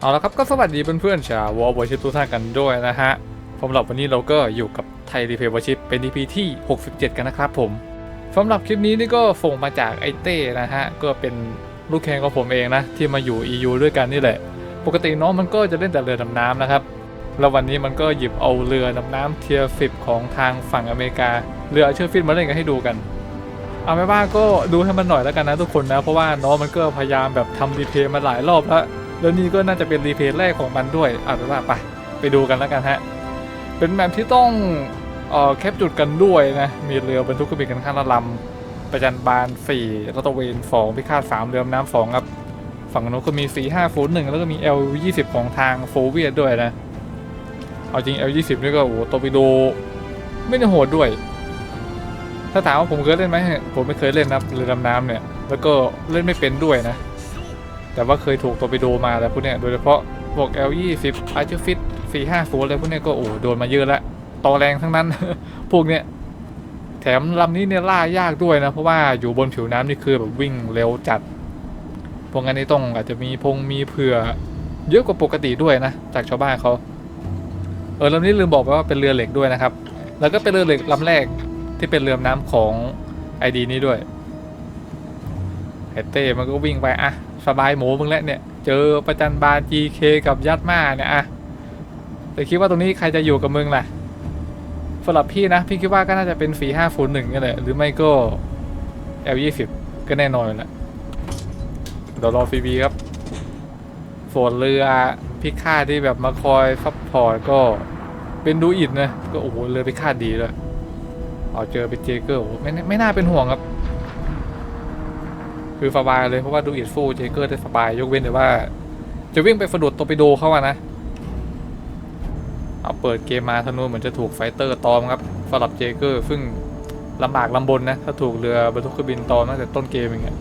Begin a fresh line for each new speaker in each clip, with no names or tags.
เอาละครับก็สวัสดีเพื่อนๆชาววอลบอชิปทุกท่านกันด้วยนะฮะสำหรับวันนี้เราก็อยู่กับไทยรีเพย์วอชิปเป็น EP ที่ 67 กันนะครับผมสำหรับคลิปนี้นี่ก็ส่งมาจากไอเต้นะฮะก็เป็นลูกแข่งของผมเองนะที่มาอยู่ EU ด้วยกันนี่แหละ ปกติน้องมันก็จะเล่นแต่เรือดำน้ำนะครับแล้ววันนี้มันก็หยิบเอาเรือดำน้ำเทียร์ฟิบของทางฝั่งอเมริกาเรือเชอร์ฟิตมาเล่นกันให้ดูกัน เอาไม่ว่าก็ดูให้มันหน่อยแล้วกันนะทุกคนนะเพราะว่าน้องมันก็พยายามแบบทำรีเพย์มาหลายรอบแล้ว แล้วนี่ก็น่าจะเป็นรีเพย์แรกของมันด้วยเอาเป็นว่าไปไปดูกันแล้วกันฮะ เป็นแมปที่ต้องเอ่อแคปจุดกันด้วยนะ มีเรือบรรทุกเครื่องบินกันข้างละลำประจันบาน4รัตระเวน2พิฆาต3เรือดำน้ำ2ครับ ฝั่งนู้นก็มี 4 5 0 1แล้วก็มี L 20 ของทางโฟเวียดด้วยนะ เอาจริง L 20 นี่ก็โอ้โหโตปิโดไม่ได้โหดด้วย ถ้าถามว่าผมเคยเล่นไหมผมไม่เคยเล่นนะเรือดำน้ำเนี่ย แล้วก็เล่นไม่เป็นด้วยนะ แต่ว่าเคยถูกตัวไปโดมาแล้วพวกเนี้ยโดยเฉพาะพวก L 2 0 a r c h Fit 4 5 0อะไรพวกเนี้ยก็โอ้โดนมาเยอะแล้วต่อแรงทั้งนั้น พวกเนี้ยแถมลำนี้เนี่ยล่ายากด้วยนะ เพราะว่าอยู่บนผิวน้ำนี่คือแบบวิ่งเร็วจัด พวกนั้นนี่ต้องอาจจะมีพงมีเผื่อ เยอะกว่าปกติด้วยนะ จากชาวบ้านเขาเออลำนี้ลืมบอกไปว่าเป็นเรือเหล็กด้วยนะครับ แล้วก็เป็นเรือเหล็กลำแรกที่เป็นเรือน้ำของไอดีนี้ด้วย ไอเต้มันก็วิ่งไปอะสบายหมูมึงแล้วเนี่ย เจอประจันบาน GK กับยัดมาเนี่ยอะแต่คิดว่าตรงนี้ใครจะอยู่กับมึงล่ะสำหรับพี่นะ พี่คิดว่าก็น่าจะเป็นฝีห้าฟูนหนึ่งนี่แหละหรือไม่ก็ L ยี่สิบก็แน่นอนแหละเดี๋ยวรอฟีบีครับฝนเรือพิฆาตที่แบบมาคอยซัพพอร์ตก็เป็นดูอิดนะก็โอ้โหเรือพิฆาตดีเลยเอาเจอเป็นเจเกอร์โอ้ไม่ไม่น่าเป็นห่วงครับ คือสบายเลยเพราะว่าดูอิดฟูเจเกอร์ได้สบายยกเว้นแต่ว่า จะวิ่งไปสะดุดตัวไปโดเขาอะนะ เอาเปิดเกมมาธนูเหมือนจะถูกไฟเตอร์ตอมครับสำหรับเจเกอร์ซึ่งลำบากลำบนนะ ถ้าถูกเรือบรรทุกเครื่องบินตอมตั้งแต่ต้นเกมอย่างเงี้ย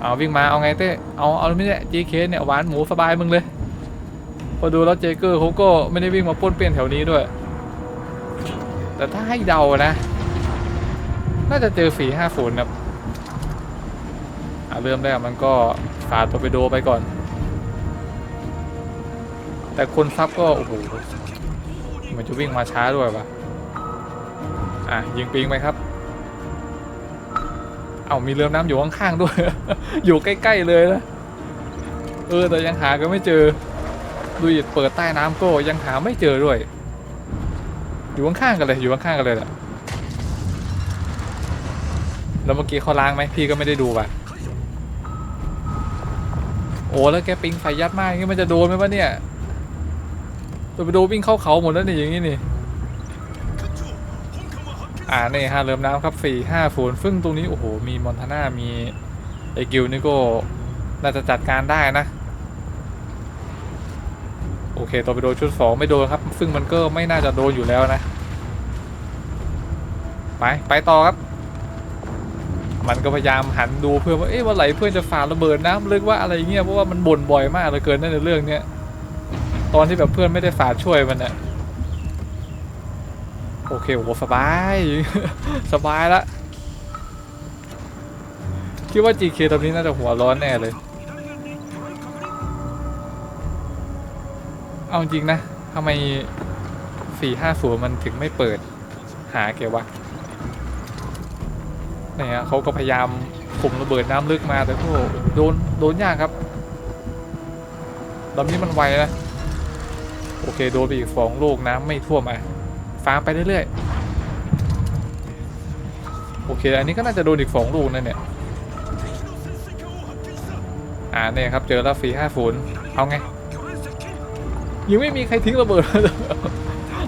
เอาวิ่งมาเอาไงเต้เอาเอาไม่ได้ GK เนี่ยหวานหมูสบายมึงเลย พอดูแล้วเจเกอร์เขาก็ไม่ได้วิ่งมาป้วนเปี้ยนแถวนี้ด้วย แต่ถ้าให้เดานะ น่าจะเจอฝีห้าศูนย์ครับอะ เริ่มแรกมันก็ฝาตัวไปโดไปก่อน แต่คนซับก็ โอ้โหมันจะวิ่งมาช้าด้วยปะอะ ยิงปิงไปครับ เอามีเรือน้ำอยู่ข้างๆด้วย อยู่ใกล้ๆเลยนะเออ แต่ยังหาก็ไม่เจอ ดูอิดเปิดใต้น้ำก็ยังหาไม่เจอด้วย อยู่ข้างๆกันเลย อยู่ข้างๆกันเลยแหละแล้วเมื่อกี้เขาล้างไหมพี่ก็ไม่ได้ดูป่ะ อ้แล้วแกปิงไฟยัดมากอย่างงี้มันจะโดนไหมวะเนี่ยตัวไปดูวิ่งเข้าเขาหมดแล้วนี่อย่างงี้นี่อ่านี่ฮะเริ่มน้ำครับสี่ห้าฝนซึ่งตรงนี้โอ้โหมีมอนทาน่ามีไอกิวนี่ก็น่าจะจัดการได้นะ โอเคตัวไปโดนชุดสองไม่โดนครับ ซึ่งมันก็ไม่น่าจะโดนอยู่แล้วนะ ไป ไปต่อครับ มันก็พยายามหันดูเพื่อนว่าเอ๊ะวันไหนเพื่อนจะฝ่าระเบิดน้ำลึกว่าอะไรเงี้ยเพราะว่ามันบ่นบ่อยมากเหลือเกินนั่นในเรื่องเนี้ยตอนที่แบบเพื่อนไม่ได้ฝาช่วยมันอะโอเคโอ้สบาย สบายละคิดว่า GK ตอนนี้น่าจะหัวร้อนแน่เลย เอาจริงนะทำไม 450 มันถึงไม่เปิดหาเกวะ เนี่ยเขาก็พยายามข่มระเบิดน้ำลึกมาแต่ก็โดนโดนยากครับลำนี้มันไวนะโอเคโดนไปอีกสองลูกน้ำไม่ท่วมอะฟาร์มไปเรื่อยๆโอเคอันนี้ก็น่าจะโดนอีกสองลูกนั่นเนี่ยอ่าเนี่ยครับเจอแล้วฟรีห้าศูนย์เอาไงยังไม่มีใครทิ้งระเบิด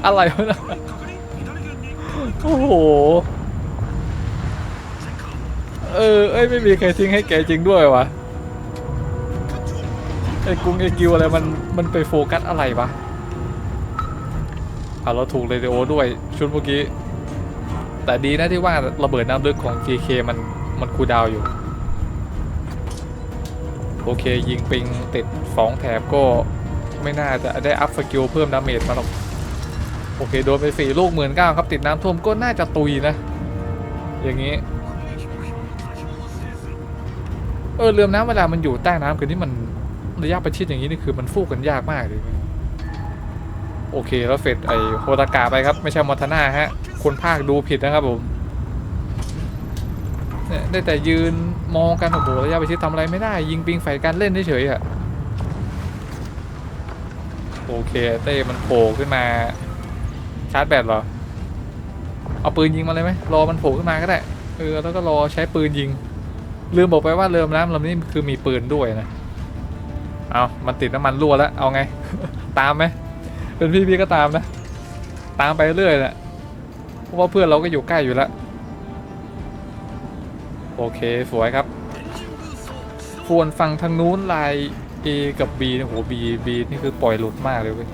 อะไรวะนะโอ้โห เออเอ้ยไม่มีใครทิ้งให้แกจริงด้วยวะไอ้กุ้งไอ้กิวอะไรมันมันไปโฟกัสอะไรวะอะเราถูกเรดิโอด้วยชุดเมื่อกี้ แต่ดีนะที่ว่าระเบิดน้ำลึกของ GK มันมันคูดาวอยู่ โอเคยิงปิงติด2แถบก็ไม่น่าจะได้อัพสกิลเพิ่มดาเมจมาหรอก โอเค โดนไปสี่ลูกหมื่นเก้าครับติดน้ำท่วมก็น่าจะตุยนะ อย่างนี้ เออเรือน้ำเวลามันอยู่ใต้น้ำคือนี่มันระยะประชิดอย่างนี้นี่คือมันฟู่กันยากมากเลยโอเคแล้วเฟดไอโฮตากาไปครับ ไม่ใช่มอทนาฮะ คนภาคดูผิดนะครับผมเนี่ยได้แต่ยืนมองกันโอ้โหระยะประชิดทำอะไรไม่ได้ ยิงปิงใส่กันเล่นเฉยๆอะโอเคเต้มันโผล่ขึ้นมา ชาร์จแบตเหรอ เอาปืนยิงมาเลยไหมรอมันโผล่ขึ้นมาก็ได้เออแล้วก็รอใช้ปืนยิง ลืมบอกไปว่าเรือน้ำลำนี้คือมีปืนด้วยนะ เอามันติดน้ำมันรั่วแล้ว เอาไง ตามไหม เป็นพี่พี่ก็ตามนะ ตามไปเรื่อยแหละ เพราะว่าเพื่อนเราก็อยู่ใกล้อยู่แล้ว โอเค สวยครับส่วนฝั่งทางนู้นลาย A กับ B นี่ยโห B B นี่คือปล่อยหลุดมากเลยเว้ย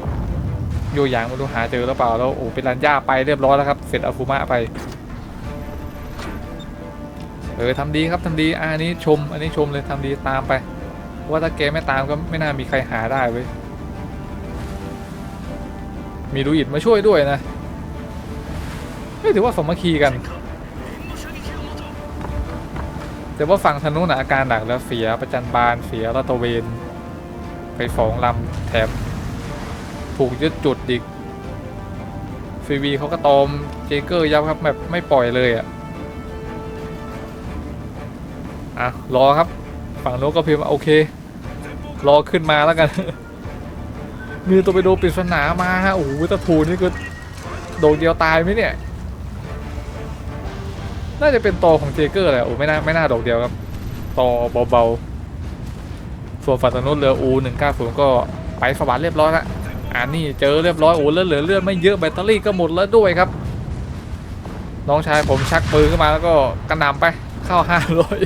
โยยางมาดูหาเจอหรือเปล่าแล้วโอ้เป็นรันย่าไปเรียบร้อยแล้วครับ เสร็จอาฟูมะไป เออทำดีครับทำดีอันนี้ชม อันนี้ชมเลยทำดีตามไป ว่าถ้าแกไม่ตามก็ไม่น่ามีใครหาได้เว้ยมีดูอิดมาช่วยด้วยนะไม่ถือว่าสมคีกัน แต่ว่าฝั่งธนุนะอาการหนักแล้วเสียประจันบานเสียรัตเวน ไปสองลำแถมถูกยึดจุดอีกฟีวีเขาก็ตอมเจเกอร์ยับครับแบบไม่ปล่อยเลยอะ อะรอครับ ฝั่งโน้นก็พิมพ์ว่าโอเค รอขึ้นมาแล้วกัน มีตัวไปโดปริศนามาฮะโอ้โหตะทูนี่ก็โดดเดียวตายไหมเนี่ย น่าจะเป็นตอของเจเกอร์แหละโอ้ไม่น่าไม่น่าดอกเดียวครับตอเบาๆส่วนฝั่งตะนู้นเรืออูหนึ่งเก้าศูนย์ก็ไปสวรรค์เรียบร้อยล้วอ่านี่เจอเรียบร้อยโอ้เลือดเหลือเลือดไม่เยอะแบตเตอรี่ก็หมดแล้วด้วยครับ น้องชายผมชักปืนขึ้นมาแล้วก็กระหน่ำไปเข้าห้าร้อย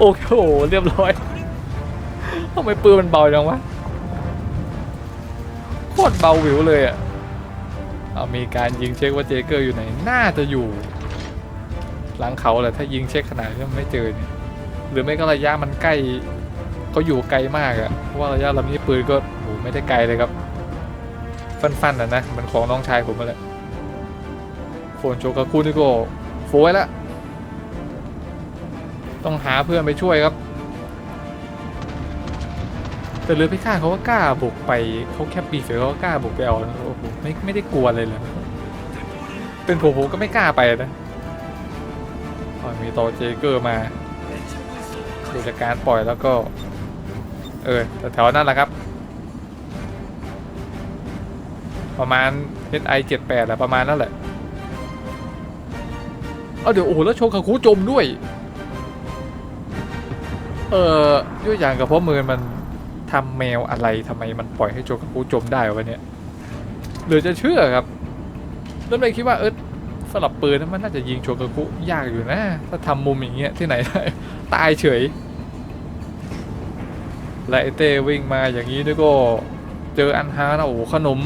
โอ้โหเรียบร้อยทำไมปืนมันเบาจังวะโคตรเบาหวิวเลยอะเอามีการยิงเช็คว่าเจเกอร์อยู่ไหน น่าจะอยู่ หลังเขาแหละถ้ายิงเช็คขนาดนี้ไม่เจอเนี่ยหรือไม่ก็ระยะมันใกล้เขาอยู่ไกลมากอะเพราะว่าระยะลำนี้ปืนก็โหไม่ได้ไกลเลยครับ ฟันๆนะนะมันของน้องชายผมมาแหละโฟนโชกาคุนี่ก็โฟยแล้ว ต้องหาเพื่อนไปช่วยครับ แต่เรือพิฆาตเขาก็กล้าบุกไปเขาแค่ปีเสือเขาก็กล้าบุกไปเอานโอ้โหไม่ไม่ได้กลัวเลยเลยเป็นผมผมก็ไม่กล้าไปนะอ๋อมีตอเจเกอร์มาดูจากการปล่อยแล้วก็ เออแถวนั้นแหละครับ ประมาณ HI 78แหละประมาณนั่นแหละ เอาเดี๋ยวโอ้โหแล้วโชคาคุจมด้วย เออย่อยอย่างกับเพราะมือมันทำแมวอะไรทำไมมันปล่อยให้โชคาคุจมได้วะเนี่ยหรือจะเชื่อครับเริ่มเลยคิดว่าเออสลับปืนนั้นมันน่าจะยิงโชคาคุยากอยู่นะ ถ้าทำมุมอย่างเงี้ยที่ไหนได้ตายเฉย และไอเต้วิ่งมาอย่างนี้ด้วยก็เจออันฮานะโอ้ขนม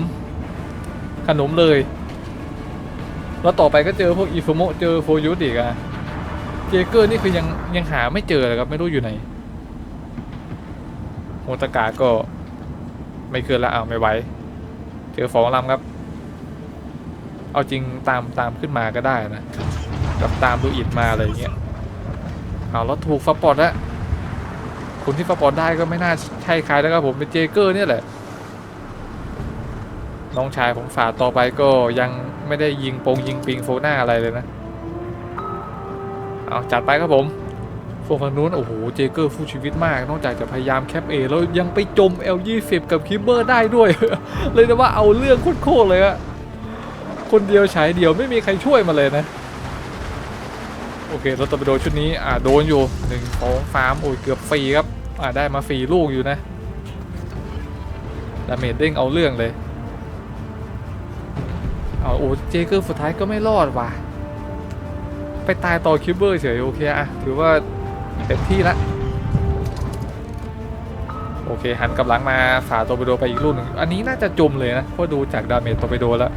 ขนมเลย แล้วต่อไปก็เจอพวกอิฟโมเจอโฟยุสอีกอะเจเกอร์นี่คือยังยังหาไม่เจอเลยครับ ไม่รู้อยู่ไหน โฮตากาก็ไม่เกินละเอาไม่ไหวเจอฟองลำครับ เอาจริงตามตามขึ้นมาก็ได้นะกับตามดูอิดมาอะไรเงี้ยเอาแล้วถูกฟัปปอร์ตแล้วคนที่ฟัปปอร์ตได้ก็ไม่น่าใช่ใครแล้วครับผมเป็นเจเกอร์เนี่ยแหละน้องชายผมฝาต่อไปก็ยังไม่ได้ยิงปงยิงปิงโฟน่าอะไรเลยนะ เอาจัดไปครับผม โฟฝั่งนู้นโอ้โห เจเกอร์ฟู้ชีวิตมาก นอกจากจะพยายามแคปเอแล้วยังไปจม L20 กับคิปเบอร์ได้ด้วย เลยนะว่าเอาเรื่องโคตรเลยอะคนเดียวฉายเดียวไม่มีใครช่วยมาเลยนะ โอเคเราตอร์ปิโดนชุดนี้ อ่าโดนอยู่หนึ่งสองสามโอ้ยเกือบฟรีครับ อ่าได้มาฟรีลูกอยู่นะดาเมจเด้งเอาเรื่องเลยเอาโอ้เจเกอร์สุดท้ายก็ไม่รอดว่ะไปตายต่อคิวเบอร์เฉยโอเคอะถือว่า เต็มที่ละโอเคหันกำลังมาฝาโตร์ปิโดไปอีกลูกหนึ่งอันนี้น่าจะจมเลยนะเพราะดูจากดาเมจโตร์ปิโดแล้ว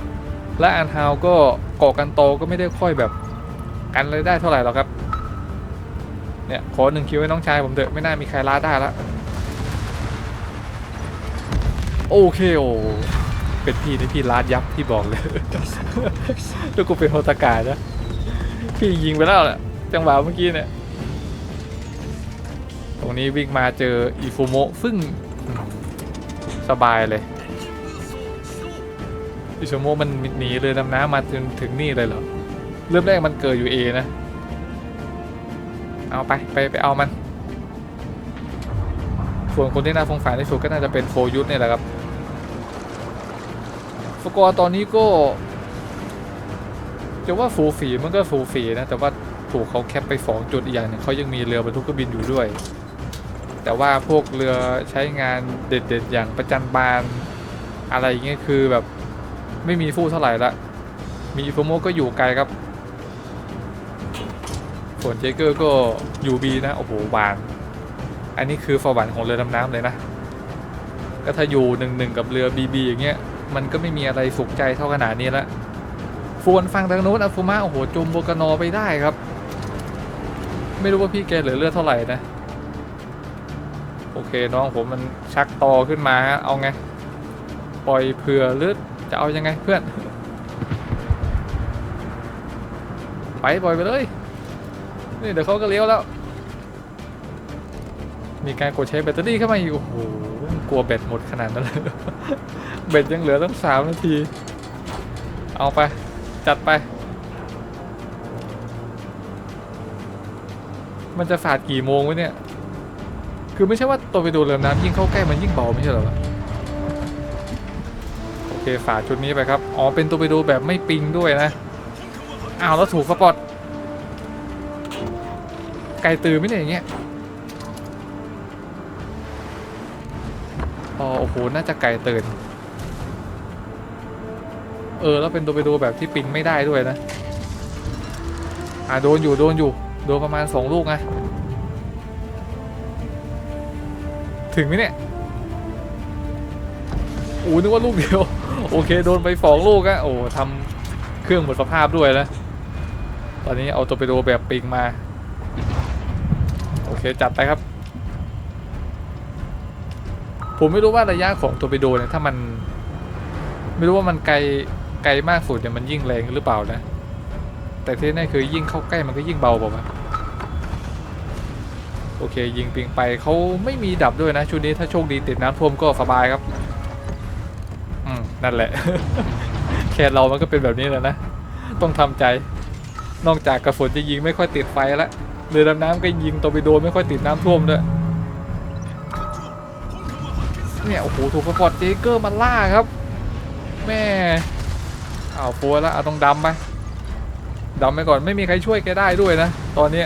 และอันฮาวก็เกาะกันโตก็ไม่ได้ค่อยแบบกันเลยได้เท่าไหร่หรอกครับเนี่ยขอหนึ่งคิวให้น้องชายผมเถอะไม่น่ามีใครล้าได้ละโอเคโอเป็นพี่นี่พี่ลาดยับพี่บอกเลยแล้วกูเป็นโฮตากานะพี่ยิงไปแล้วแหละจังหวะเมื่อกี้เนี่ย ตรงนี้วิ่งมาเจออิฟูโมะซึ่งสบายเลยอิฟูโมะมันหนีเลยดำน้ำมาจนถึงนี่เลยเหรอ เริ่มแรกมันเกิดอยู่เอนะ เอาไปไปไปเอามัน ส่วนคนที่น่าสงสารที่สุดก็น่าจะเป็นโฟยุทธเนี่ยแหละครับสกอร์ตอนนี้ก็จะว่าฟูฝีมันก็ฟูฝีนะ แต่ว่าถูกเขาแคปไป2จุดอีกอย่างหนึงเขายังมีเรือบรรทุกเครื่องบินอยู่ด้วย แต่ว่าพวกเรือใช้งานเด็ดๆ อย่างประจันบานอะไรอย่างเงี้ยคือแบบไม่มีฟู่เท่าไหร่ละ มีอิโฟโมก็อยู่ไกลครับส่วนเจเกอร์ก็อยู่บีนะ โอ้โหหวาน อันนี้คือสวรรค์ของเรือดำน้ำเลยนะ ก็ถ้าอยู่หนึ่งหนึ่งกับเรือบีบีอย่างเงี้ย มันก็ไม่มีอะไรสุขใจเท่าขนาดนี้ละฟวนฟังทางโน้นอาฟูมาโอ้โหจมโบกนอไปได้ครับ ไม่รู้ว่าพี่แกเหลือเลือดเท่าไหร่นะ อเคน้องผมมันชักตอขึ้นมาฮะเอาไง ปล่อยเผื่อหรือจะเอายังไงเพื่อน ไปปล่อยไปเลย นี่เดี๋ยวเขาก็เลี้ยวแล้ว มีการกดใช้แบตเตอรี่เข้ามาอีกโอ้โหกลัวแบตหมดขนาดนั้นเลยแบตยังเหลือตั้งสามนาที เอาไป จัดไป มันจะฝาดกี่โมงวะเนี่ย คือไม่ใช่ว่าตัวไปดูเรือน้ำยิ่งเข้าใกล้มันยิ่งเบาไม่ใช่เหรอวะโอเคฝาชุดนี้ไปครับอ๋อเป็นตัวไปดูแบบไม่ปิงด้วยนะอ้าวแล้วถูกสปอตไกลตื่นไม่ได้อย่างเงี้ยอ๋อโอ้โหน่าจะไกลตื่นเออแล้วเป็นตัวไปดูแบบที่ปิงไม่ได้ด้วยนะอ่าโดนอยู่โดนอยู่โดนประมาณสองลูกไง ถึงไหมเนี่ยโอ้นึกว่าลูกเดียว โอเค โดนไปสองลูกอะโอ้ทำเครื่องหมดสภาพด้วยนะ ตอนนี้เอาตัวไปดูแบบปิงมา โอเค จัดไปครับ ผมไม่รู้ว่าระยะของตัวไปโดเนี่ยถ้ามัน ไม่รู้ว่ามันไกลไกลมากสุดเนี่ยมันยิ่งแรงหรือเปล่านะ แต่ที่แน่คือยิ่งเข้าใกล้มันก็ยิ่งเบาเปล่า โอเค ยิงปิงไปเขาไม่มีดับด้วยนะชุดนี้ถ้าโชคดีติดน้ำท่วมก็สบายครับ อืม นั่นแหละ แค่เรามันก็เป็นแบบนี้แหละนะ ต้องทำใจ นอกจากกระสุนจะยิงไม่ค่อยติดไฟแล้วเรือดำน้ำก็ยิงตัวไปโดนไม่ค่อยติดน้ำท่วมด้วยเนี่ยโอ้โหถูกสปอร์ตเจเกอร์มาล่าครับ แม่อ้าวฟัวแล้วเอาต้องดำไปดำไปก่อนไม่มีใครช่วยแกได้ด้วยนะ ตอนเนี้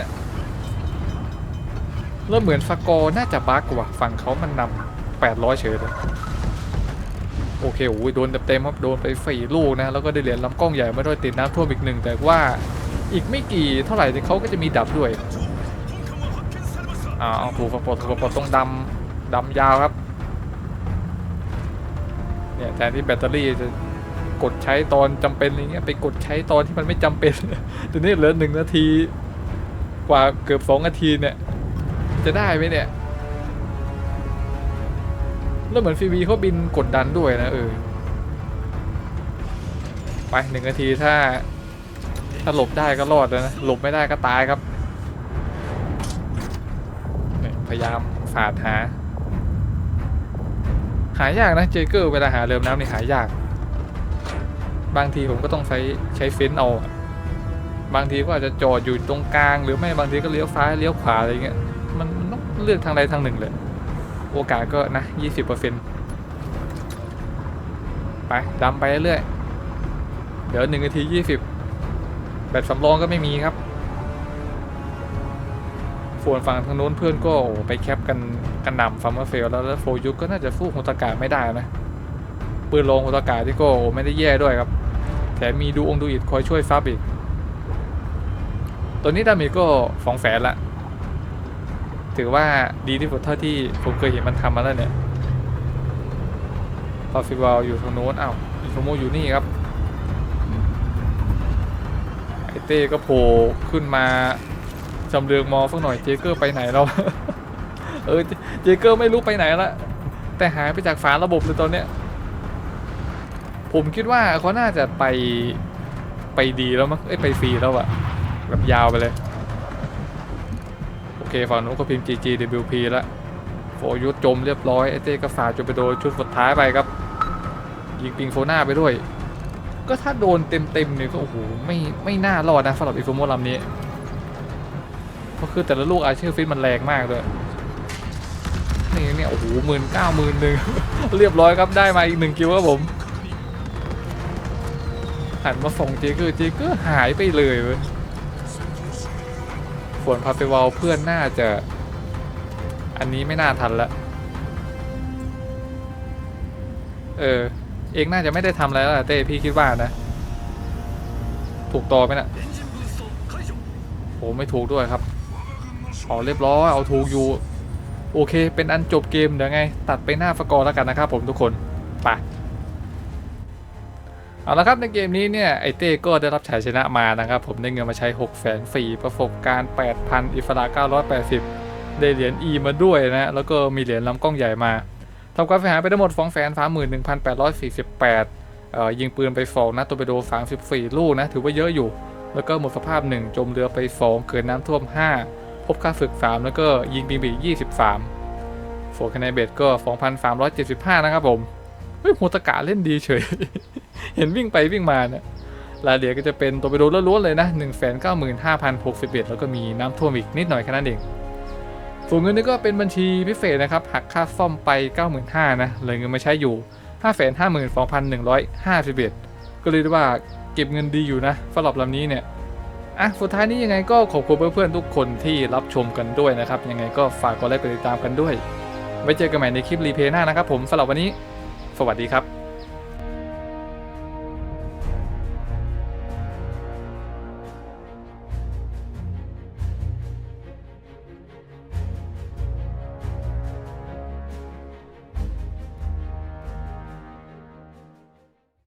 ยเริ่มเหมือนสกอร์น่าจะบั๊กว่ะฝั่งเขามันนำ800เฉยเลยโอเคโอ้ยโดนเต็มๆครับโดนไปสี่ลูกนะแล้วก็ได้เหรียญลำกล้องใหญ่มาด้วยติดน้ำท่วมอีกหนึ่งแต่ว่าอีกไม่กี่เท่าไหร่เขาก็จะมีดับด้วยอ่าเอาถูกปอร์ตถูกปอร์ต้องดำดำยาวครับเนี่ยแทนที่แบตเตอรี่จะกดใช้ตอนจำเป็นอะไรเงี้ยไปกดใช้ตอนที่มันไม่จำเป็นทีนี้เหลือหนึ่งนาที กว่าเกือบสองนาทีเนี่ย จะได้ไหมเนี่ย แล้วเหมือนฟีวีเขาบินกดดันด้วยนะเออ ไปหนึ่งนาทีถ้า ถ้าหลบได้ก็รอดแล้วนะ หลบไม่ได้ก็ตายครับ พยายามฝาดหา หายากนะเจเกอร์เวลาหาเรือน้ำนี่หายากบางทีผมก็ต้องใช้ใช้เฟ้นเอา บางทีก็อาจจะจอดอยู่ตรงกลาง หรือไม่บางทีก็เลี้ยวซ้ายเลี้ยวขวาอะไรเงี้ย เลือกทางใดทางหนึ่งเลย โอกาสก็นะ20%ไปดำไปเรื่อยเดี๋ยวหนึ่งนาที20แบตสำรองก็ไม่มีครับส่วนฝั่งทางโน้นเพื่อนก็ไปแคปกันกันนำฟัมเมอร์เฟลแล้วแล้วโฟยุก็น่าจะสู้โฮตากาไม่ได้นะปืนลงโฮตากาที่ก็ไม่ได้แย่ด้วยครับแถมมีดูองค์ดูอิดคอยช่วยซับอีก ตัวนี้ดามีก็สองแสนละ ถือว่าดีที่สุดเท่าที่ผมเคยเห็นมันทำมาแล้วเนี่ยพอฟิวาลอยู่ทางโน้นอ้าวอินโฟโมอยู่นี่ครับไอเต้ก็โผล่ขึ้นมาจำเรืองมองสักหน่อยเจเกอร์ไปไหนแล้วเออเจเกอร์ไม่รู้ไปไหนละแต่หายไปจากฝาระบบเลยตอนเนี้ยผมคิดว่าเขาน่าจะไปไปดีแล้วมั้งเอ้ยไปฟรีแล้วอะแบบยาวไปเลย เคเคฝั่งนู้นก็พิมพ์ GGWP แล้วโฟยุทธจมเรียบร้อยไอเต้ก็ฝ่าจนไปโดนชุดสุดท้ายไปครับ ยิงปิงโฟน่าไปด้วย ก็ถ้าโดนเต็มๆเนี่ยก็โอ้โหไม่ไม่น่ารอดนะสำหรับอีโฟโมลำนี้เพราะคือแต่ละลูกอาเชอร์ฟิตมันแรงมากเลยนี่เนี่ยโอ้โหหมื่นเก้าหมื่นหนึ่งเรียบร้อยครับได้มาอีกหนึ่งคิวครับผมหันมาส่งเจเกอร์เจเกอร์หายไปเลยเว้ย ฝนพาไปวาลเพื่อนน่าจะ อันนี้ไม่น่าทันละ เออ เองน่าจะไม่ได้ทำอะไรแล้วล่ะเต้พี่คิดว่านะ ถูกต่อไหมนะ่ะโหไม่ถูกด้วยครับเอาเรียบร้อยเอาถูกอยู่ โอเค เป็นอันจบเกมเดี๋ยวไง ตัดไปหน้าฟกอร์แล้วกันนะครับผมทุกคนไป เอาละครับในเกมนี้เนี่ยไอเต้ก็ได้รับชัยชนะมานะครับ ผมได้เงินมาใช้ 6 0แสนฟรีประสบการณ์ 8,000 อิฟรา980 ได้เหรียญ E มาด้วยนะแล้วก็มีเหรียญลำกล้องใหญ่มาทำการฝ่ายหายไปทั้งหมด 2 3 1 8 4 8เอ่อยิงปืนไปฟองนะตัวไปโด34 ลูกนะถือว่าเยอะอยู่ แล้วก็หมดสภาพ 1 จมเรือไปฟองเกิดน้ำท่วม 5 พบค่าศึก 3 แล้วก็ยิงบิงบี23โฟคะแนนเบสก็ 2,375 นะครับผม ฮ้ยโมตกะเล่นดีเฉย เห็นวิ่งไปวิ่งมาเนี่ยรายละเอียดก็จะเป็นตัวไปโดนล้วนๆเลยนะ 195,061 แล้วก็มีน้ำท่วมอีกนิดหน่อยแค่นั้นเอง ส่วนเงินนี่ก็เป็นบัญชีพิเศษนะครับ หักค่าซ่อมไป 95,000นะเหลยเงินมาใช้อยู่ 552,151 ก็เลยได้ว่าเก็บเงินดีอยู่นะสำหรับลำนี้เนี่ย อะ สุดท้ายนี้ยังไงก็ขอบคุณเพื่อนๆทุกคนที่รับชมกันด้วยนะครับ ยังไงก็ฝากกดไลค์กดติดตามกันด้วย ไว้เจอกันใหม่ในคลิปรีเพย์หน้านะครับผมสำหรับวันนี้ สวัสดีครับ